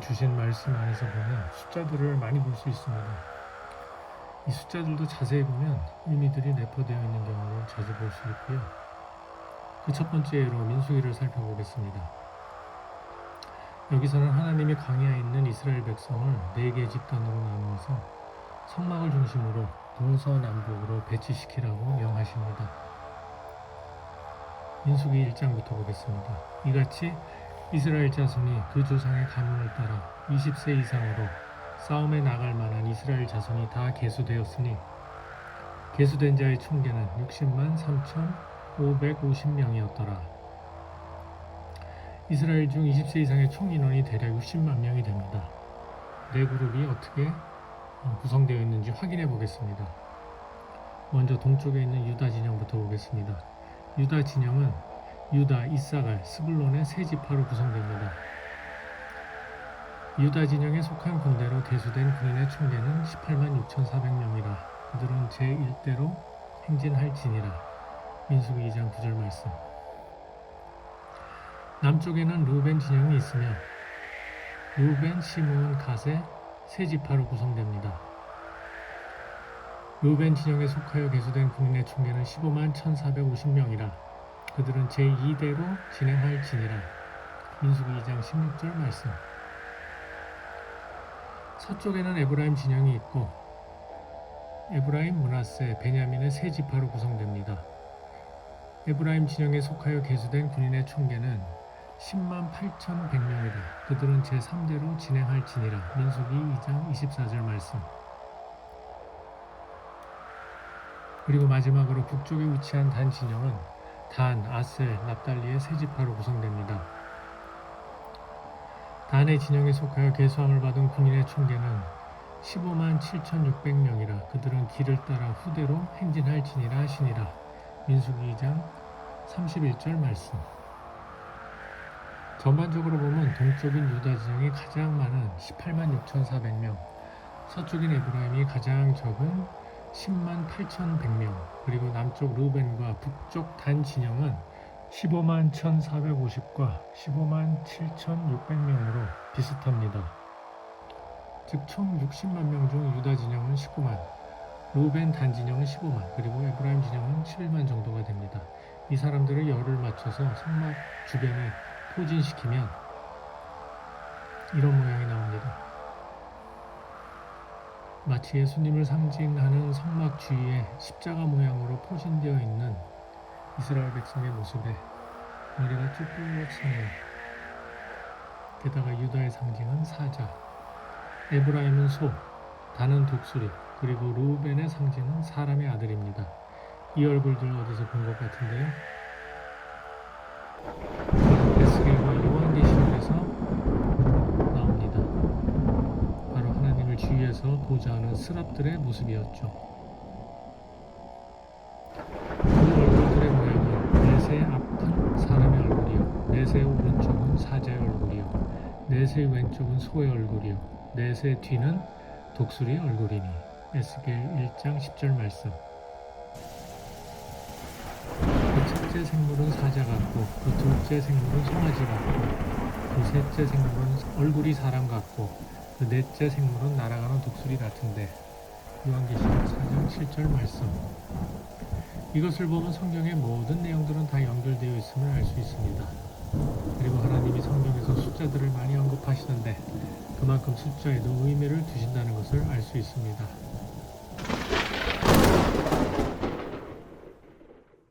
주신 말씀 안에서 보면 숫자들을 많이 볼 수 있습니다. 이 숫자들도 자세히 보면 의미들이 내포되어 있는 경우를 자주 볼 수 있고요. 그 첫 번째 예로 민수기를 살펴보겠습니다. 여기서는 하나님이 광야에 있는 이스라엘 백성을 네개 집단으로 나누어서 성막을 중심으로 동서남북으로 배치시키라고 명하십니다. 민수기 1장부터 보겠습니다. 이같이 이스라엘 자손이 그 조상의 가문을 따라 20세 이상으로 싸움에 나갈 만한 이스라엘 자손이 다 계수되었으니 계수된 자의 총계는 60만 3,550명이었더라. 이스라엘 중 20세 이상의 총 인원이 대략 60만 명이 됩니다. 네 그룹이 어떻게 어, 구성되어 있는지 확인해 보겠습니다. 먼저 동쪽에 있는 유다 진영부터 보겠습니다. 유다 진영은 유다, 이사갈, 스불론의 세 지파로 구성됩니다. 유다 진영에 속한 군대로 개수된 군인의 총계는 18만 6,400명이라 그들은 제1대로 행진할지니라. 민수기 2장 9절 말씀. 남쪽에는 루벤 진영이 있으며 루벤, 시므온, 갓의 세 지파로 구성됩니다. 루벤 진영에 속하여 개수된 군인의 총계는 15만 1,450명이라 그들은 제2대로 진행할지니라. 민수기 2장 16절 말씀. 서쪽에는 에브라임 진영이 있고 에브라임, 문하세, 베냐민의 세 지파로 구성됩니다. 에브라임 진영에 속하여 개수된 군인의 총계는 10만 8,100명이라 그들은 제3대로 진행할지니라. 민수기 2장 24절 말씀. 그리고 마지막으로 북쪽에 위치한 단 진영은 단, 아셀, 납달리의 세 지파로 구성됩니다. 단의 진영에 속하여 개수함을 받은 군인의 총계는 15만 7,600명이라 그들은 길을 따라 후대로 행진할지니라 하시니라. 민수기 2장 31절 말씀. 전반적으로 보면 동쪽인 유다 진영이 가장 많은 18만 6,400명, 서쪽인 에브라임이 가장 적은 10만 8,100명, 그리고 남쪽 루벤과 북쪽 단 진영은 15만 1,450과 15만 7,600명으로 비슷합니다. 즉 총 60만 명 중 유다 진영은 19만, 루벤 단 진영은 15만, 그리고 에브라임 진영은 11만 정도가 됩니다. 이 사람들을 열을 맞춰서 성막 주변에 포진시키면 이런 모양이 나옵니다. 마치 예수님을 상징하는 성막 주위에 십자가 모양으로 포진되어 있는 이스라엘 백성의 모습에 머리가 쭈뼛 서네요. 게다가 유다의 상징은 사자, 에브라임은 소, 다는 독수리, 그리고 루벤의 상징은 사람의 아들입니다. 이 얼굴들 어디서 본 것 같은데요? 에스겔과 요한계시록에서 나옵니다. 바로 하나님을 주위에서 보좌하는 스랍들의 모습이었죠. 그 얼굴들의 모양은 넷의 앞은 사람의 얼굴이요, 넷의 오른쪽은 사자의 얼굴이요, 넷의 왼쪽은 소의 얼굴이요, 넷의 뒤는 독수리의 얼굴이니. 에스겔 1장 10절 말씀. 그 첫째 생물은 사자 같고, 그 둘째 생물은 송아지 같고, 그 셋째 생물은 얼굴이 사람 같고, 그 넷째 생물은 날아가는 독수리 같은데, 요한계시록 4장 7절 말씀. 이것을 보면 성경의 모든 내용들은 다 연결되어 있음을 알 수 있습니다. 그리고 하나님이 성경에서 숫자들을 많이 언급하시는데, 그만큼 숫자에도 의미를 두신다는 것을 알 수 있습니다.